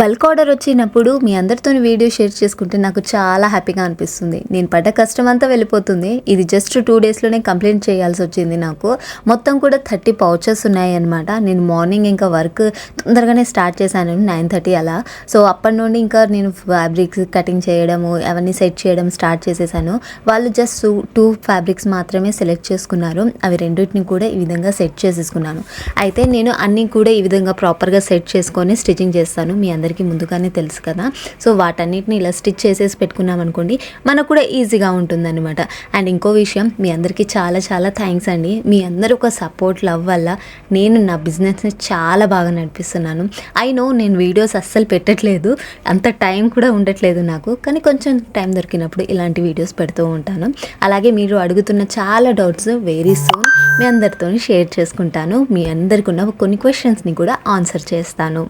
Bulk order వచ్చినప్పుడు మీ అందరితో video share చేసుకుంటే నాకు చాలా హ్యాపీగా అనిపిస్తుంది. నేను పడ్డ కష్టం అంతా వెళ్ళిపోతుంది. ఇది జస్ట్ టూ డేస్లోనే కంప్లైంట్ చేయాల్సి వచ్చింది నాకు. మొత్తం కూడా థర్టీ పౌచెస్ ఉన్నాయి అనమాట నేను మార్నింగ్ ఇంకా వర్క్ తొందరగానే స్టార్ట్ చేశాను. నైన్ థర్టీ అలా. సో అప్పటి నుండి ఇంకా నేను ఫ్యాబ్రిక్స్ కటింగ్ చేయడము అవన్నీ సెట్ చేయడం స్టార్ట్ చేసేసాను. వాళ్ళు జస్ట్ టూ ఫ్యాబ్రిక్స్ మాత్రమే సెలెక్ట్ చేసుకున్నారు. అవి రెండింటిని కూడా ఈ విధంగా సెట్ చేసేసుకున్నాను. అయితే నేను అన్నీ కూడా ఈ విధంగా ప్రాపర్గా సెట్ చేసుకొని స్టిచ్చింగ్ చేస్తాను. మీ అందరికీ అందరికీ ముందుగానే తెలుసు కదా. సో వాటన్నిటిని ఇలా స్టిచ్ చేసేసి పెట్టుకున్నాం అనుకోండి మనకు కూడా ఈజీగా ఉంటుందన్నమాట. అండ్ ఇంకో విషయం మీ అందరికీ చాలా చాలా థ్యాంక్స్ అండి. మీ అందరూ ఒక సపోర్ట్ లవ్ వల్ల నేను నా బిజినెస్ని చాలా బాగా నడిపిస్తున్నాను. ఐ నో నేను వీడియోస్ అస్సలు పెట్టట్లేదు అంత టైం కూడా ఉండట్లేదు నాకు కానీ కొంచెం టైం దొరికినప్పుడు ఇలాంటి వీడియోస్ పెడుతూ ఉంటాను. అలాగే మీరు అడుగుతున్న చాలా డౌట్స్ వెరీ సూన్ మీ అందరితో షేర్ చేసుకుంటాను. మీ అందరికి ఉన్న కొన్ని క్వశ్చన్స్ని కూడా ఆన్సర్ చేస్తాను.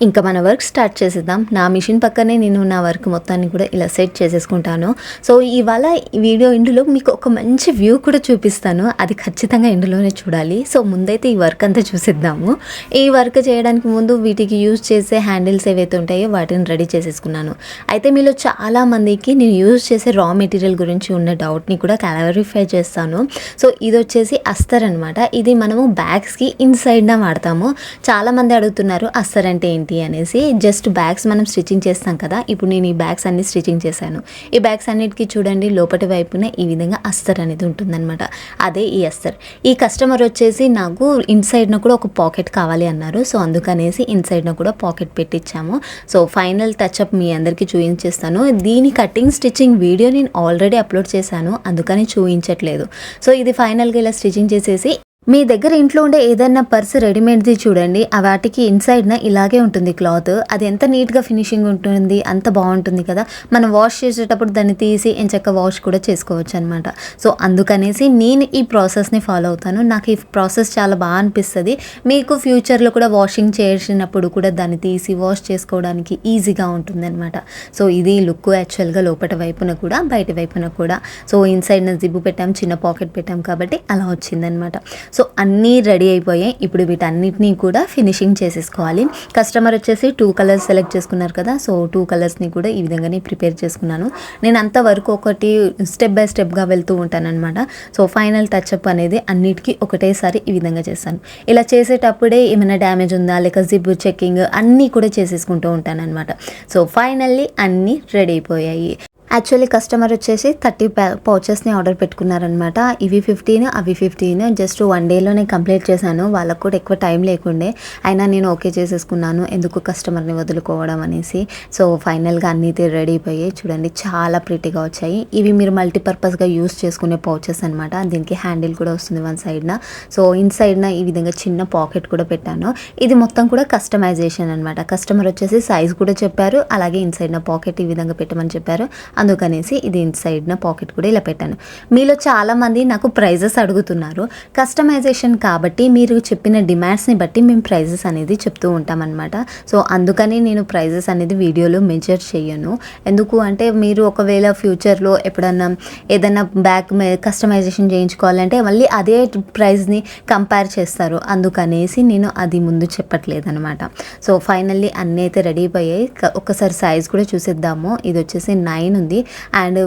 ఇంకా మన వర్క్ స్టార్ట్ చేసేద్దాం. నా మిషన్ పక్కనే నేను నా వర్క్ మొత్తాన్ని కూడా ఇలా సెట్ చేసేసుకుంటాను. సో ఇవాళ ఈ వీడియో ఇందులో మీకు ఒక మంచి వ్యూ కూడా చూపిస్తాను. అది ఖచ్చితంగా ఇందులోనే చూడాలి. సో ముందైతే ఈ వర్క్ అంతా చూసేద్దాము. ఈ వర్క్ చేయడానికి ముందు వీటికి యూజ్ చేసే హ్యాండిల్స్ ఏవైతే ఉంటాయో వాటిని రెడీ చేసేసుకున్నాను. అయితే మీలో చాలా మందికి నేను యూజ్ చేసే రా మెటీరియల్ గురించి ఉన్న డౌట్ని కూడా క్లారిఫై చేస్తాను. సో ఇది వచ్చేసి అస్తర్ అనమాట ఇది మనము బ్యాగ్స్కి ఇన్సైడ్న వాడతాము. చాలా మంది అడుగుతున్నారు అస్తర్ అంటే ఏంటి? అనేసి జస్ట్ బ్యాగ్స్ మనం స్టిచ్చింగ్ చేస్తాం కదా ఇప్పుడు నేను ఈ బ్యాగ్స్ అన్ని స్టిచ్చింగ్ చేశాను. ఈ బ్యాగ్స్ అన్నిటికీ చూడండి లోపటి వైపున ఈ విధంగా అస్తర్ అనేది ఉంటుందన్నమాట. అదే ఈ అస్తర్. ఈ కస్టమర్ వచ్చేసి నాకు ఇన్సైడ్న కూడా ఒక పాకెట్ కావాలి అన్నారు. సో అందుకనేసి ఇన్సైడ్న కూడా పాకెట్ పెట్టించాము సో ఫైనల్ టచ్అప్ మీ అందరికీ చూపించేస్తాను దీని కటింగ్ స్టిచ్చింగ్ వీడియో నేను ఆల్రెడీ అప్లోడ్ చేశాను. అందుకని చూపించట్లేదు సో ఇది ఫైనల్గా ఇలా స్టిచ్చింగ్ చేసేసి మీ దగ్గర ఇంట్లో ఉండే ఏదైనా పర్స్ రెడీమేడ్ది చూడండి ఆ వాటికి ఇన్సైడ్న ఇలాగే ఉంటుంది క్లాత్. అది ఎంత నీట్గా ఫినిషింగ్ ఉంటుంది అంత బాగుంటుంది కదా. మనం వాష్ చేసేటప్పుడు దాన్ని తీసి ఎంచక్క వాష్ కూడా చేసుకోవచ్చు అనమాట సో అందుకనేసి నేను ఈ ప్రాసెస్ని ఫాలో అవుతాను. నాకు ఈ ప్రాసెస్ చాలా బాగా అనిపిస్తుంది. మీకు ఫ్యూచర్లో కూడా వాషింగ్ చేసినప్పుడు కూడా దాన్ని తీసి వాష్ చేసుకోవడానికి ఈజీగా ఉంటుంది అనమాట సో ఇది లుక్ యాక్చువల్గా లోపల వైపున కూడా బయట వైపున కూడా. సో ఇన్సైడ్న జిబ్బు పెట్టాం చిన్న పాకెట్ పెట్టాం కాబట్టి అలా వచ్చిందనమాట సో అన్నీ రెడీ అయిపోయాయి. ఇప్పుడు వీటన్నిటినీ కూడా ఫినిషింగ్ చేసేసుకోవాలి. కస్టమర్ వచ్చేసి టూ కలర్స్ సెలెక్ట్ చేసుకున్నారు కదా సో టూ కలర్స్ని కూడా ఈ విధంగానే ప్రిపేర్ చేసుకున్నాను. నేను అంతవరకు ఒకటి స్టెప్ బై స్టెప్గా వెళ్తూ ఉంటానన్నమాట. సో ఫైనల్ టచ్అప్ అనేది అన్నిటికీ ఒకటేసారి ఈ విధంగా చేస్తాను. ఇలా చేసేటప్పుడే ఏమైనా డ్యామేజ్ ఉందా లేక జిప్ చెక్కింగ్ అన్నీ కూడా చేసేసుకుంటూ ఉంటానన్నమాట. సో ఫైనల్లీ అన్నీ రెడీ అయిపోయాయి. యాక్చువల్లీ కస్టమర్ వచ్చేసి థర్టీ పౌచెస్ని ఆర్డర్ పెట్టుకున్నారనమాట ఇవి ఫిఫ్టీన్ అవి ఫిఫ్టీన్ జస్ట్ వన్ డేలోనే కంప్లీట్ చేశాను. వాళ్ళకు కూడా ఎక్కువ టైం లేకుండే. అయినా నేను ఓకే చేసేసుకున్నాను. ఎందుకు కస్టమర్ని వదులుకోవడం అనేసి. సో ఫైనల్గా అన్నీ రెడీ అయిపోయాయి. చూడండి చాలా ప్రీటీగా వచ్చాయి. ఇవి మీరు మల్టీపర్పస్గా యూస్ చేసుకునే పౌచెస్ అనమాట దీనికి హ్యాండిల్ కూడా వస్తుంది వన్ సైడ్న సో ఇన్ సైడ్న ఈ విధంగా చిన్న పాకెట్ కూడా పెట్టాను. ఇది మొత్తం కూడా కస్టమైజేషన్ అనమాట కస్టమర్ వచ్చేసి సైజ్ కూడా చెప్పారు. అలాగే ఇన్సైడ్న పాకెట్ ఈ విధంగా పెట్టమని చెప్పారు. అందుకనేసి ఇది ఇన్సైడ్న పాకెట్ కూడా ఇలా పెట్టాను. మీలో చాలామంది నాకు ప్రైజెస్ అడుగుతున్నారు. కస్టమైజేషన్ కాబట్టి మీరు చెప్పిన డిమాండ్స్ని బట్టి మేము ప్రైజెస్ అనేది చెప్తూ ఉంటామన్నమాట. సో అందుకని నేను ప్రైజెస్ అనేది వీడియోలో మెజర్ చేయను. ఎందుకు అంటే మీరు ఒకవేళ ఫ్యూచర్లో ఎప్పుడన్నా ఏదైనా బ్యాగ్ కస్టమైజేషన్ చేయించుకోవాలంటే మళ్ళీ అదే ప్రైస్ని కంపేర్ చేస్తారు. అందుకనేసి నేను అది ముందు చెప్పట్లేదు అనమాట సో ఫైనల్లీ అన్నీ అయితే రెడీ అయిపోయాయి. ఒక్కసారి సైజ్ కూడా చూసేద్దాము. ఇది వచ్చేసి నైన్ ఉంది. అండ్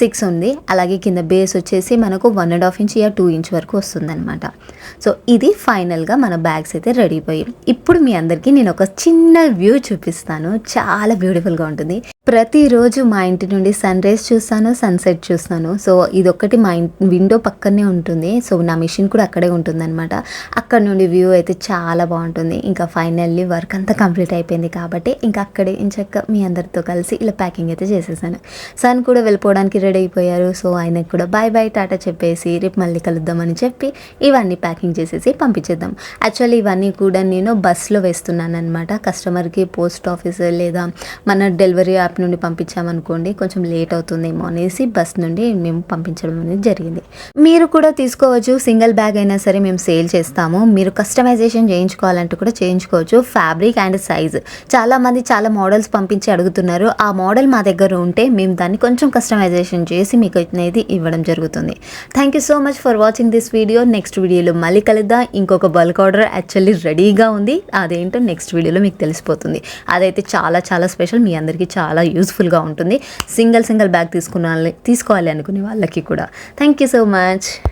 సిక్స్ ఉంది. అలాగే కింద బేస్ వచ్చేసి మనకు వన్ అండ్ హాఫ్ ఇంచ్ ఇయర్ టూ ఇంచ్ వరకు వస్తుందన్నమాట. సో ఇది ఫైనల్గా మన బ్యాగ్స్ అయితే రెడీ అయిపోయి ఇప్పుడు మీ అందరికీ నేను ఒక చిన్న వ్యూ చూపిస్తాను. చాలా బ్యూటిఫుల్గా ఉంటుంది. ప్రతిరోజు మా ఇంటి నుండి సన్ రైజ్ చూస్తాను సన్సెట్ చూస్తాను. సో ఇదొక్కటి మా ఇంటి విండో పక్కనే ఉంటుంది. సో నా మిషన్ కూడా అక్కడే ఉంటుందన్నమాట. అక్కడ నుండి వ్యూ అయితే చాలా బాగుంటుంది. ఇంకా ఫైనల్లీ వర్క్ అంతా కంప్లీట్ అయిపోయింది కాబట్టి ఇంకా అక్కడే ఇంచక్క మీ అందరితో కలిసి ఇలా ప్యాకింగ్ అయితే చేసేసాను. సన్ కూడా వెళ్ళిపోవడానికి రెడీ అయిపోయారు. సో ఆయనకు కూడా బాయ్ బాయ్ టాటా చెప్పేసి రేపు మళ్ళీ కలుద్దామని చెప్పి ఇవన్నీ ప్యాకింగ్ చేసేసి పంపించేద్దాం. యాక్చువల్లీ ఇవన్నీ కూడా నేను బస్సులో వేస్తున్నాను అనమాట కస్టమర్కి పోస్ట్ ఆఫీస్ లేదా మన డెలివరీ యాప్ నుండి పంపించామనుకోండి కొంచెం లేట్ అవుతుందేమో అనేసి బస్ నుండి మేము పంపించడం అనేది జరిగింది. మీరు కూడా తీసుకోవచ్చు సింగిల్ బ్యాగ్ అయినా సరే మేము సేల్ చేస్తాము. మీరు కస్టమైజేషన్ చేయించుకోవాలంటే కూడా చేయించుకోవచ్చు. Fabric and size. చాలామంది చాలా మోడల్స్ పంపించి అడుగుతున్నారు. ఆ మోడల్ మా దగ్గర ఉంటే మేము దాన్ని కొంచెం కస్టమైజేషన్ చేసి మీకు అనేది ఇవ్వడం జరుగుతుంది. Thank you so much for watching this video next వీడియోలో మళ్ళీ కలుద్దాం. ఇంకొక బల్క్ ఆర్డర్ యాక్చువల్లీ రెడీగా ఉంది. అదేంటో నెక్స్ట్ వీడియోలో మీకు తెలిసిపోతుంది. అదైతే చాలా చాలా స్పెషల్ మీ అందరికీ చాలా యూస్ఫుల్గా ఉంటుంది. సింగిల్ సింగిల్ బ్యాగ్ తీసుకున్న తీసుకోవాలి అనుకునే వాళ్ళకి కూడా. Thank you so much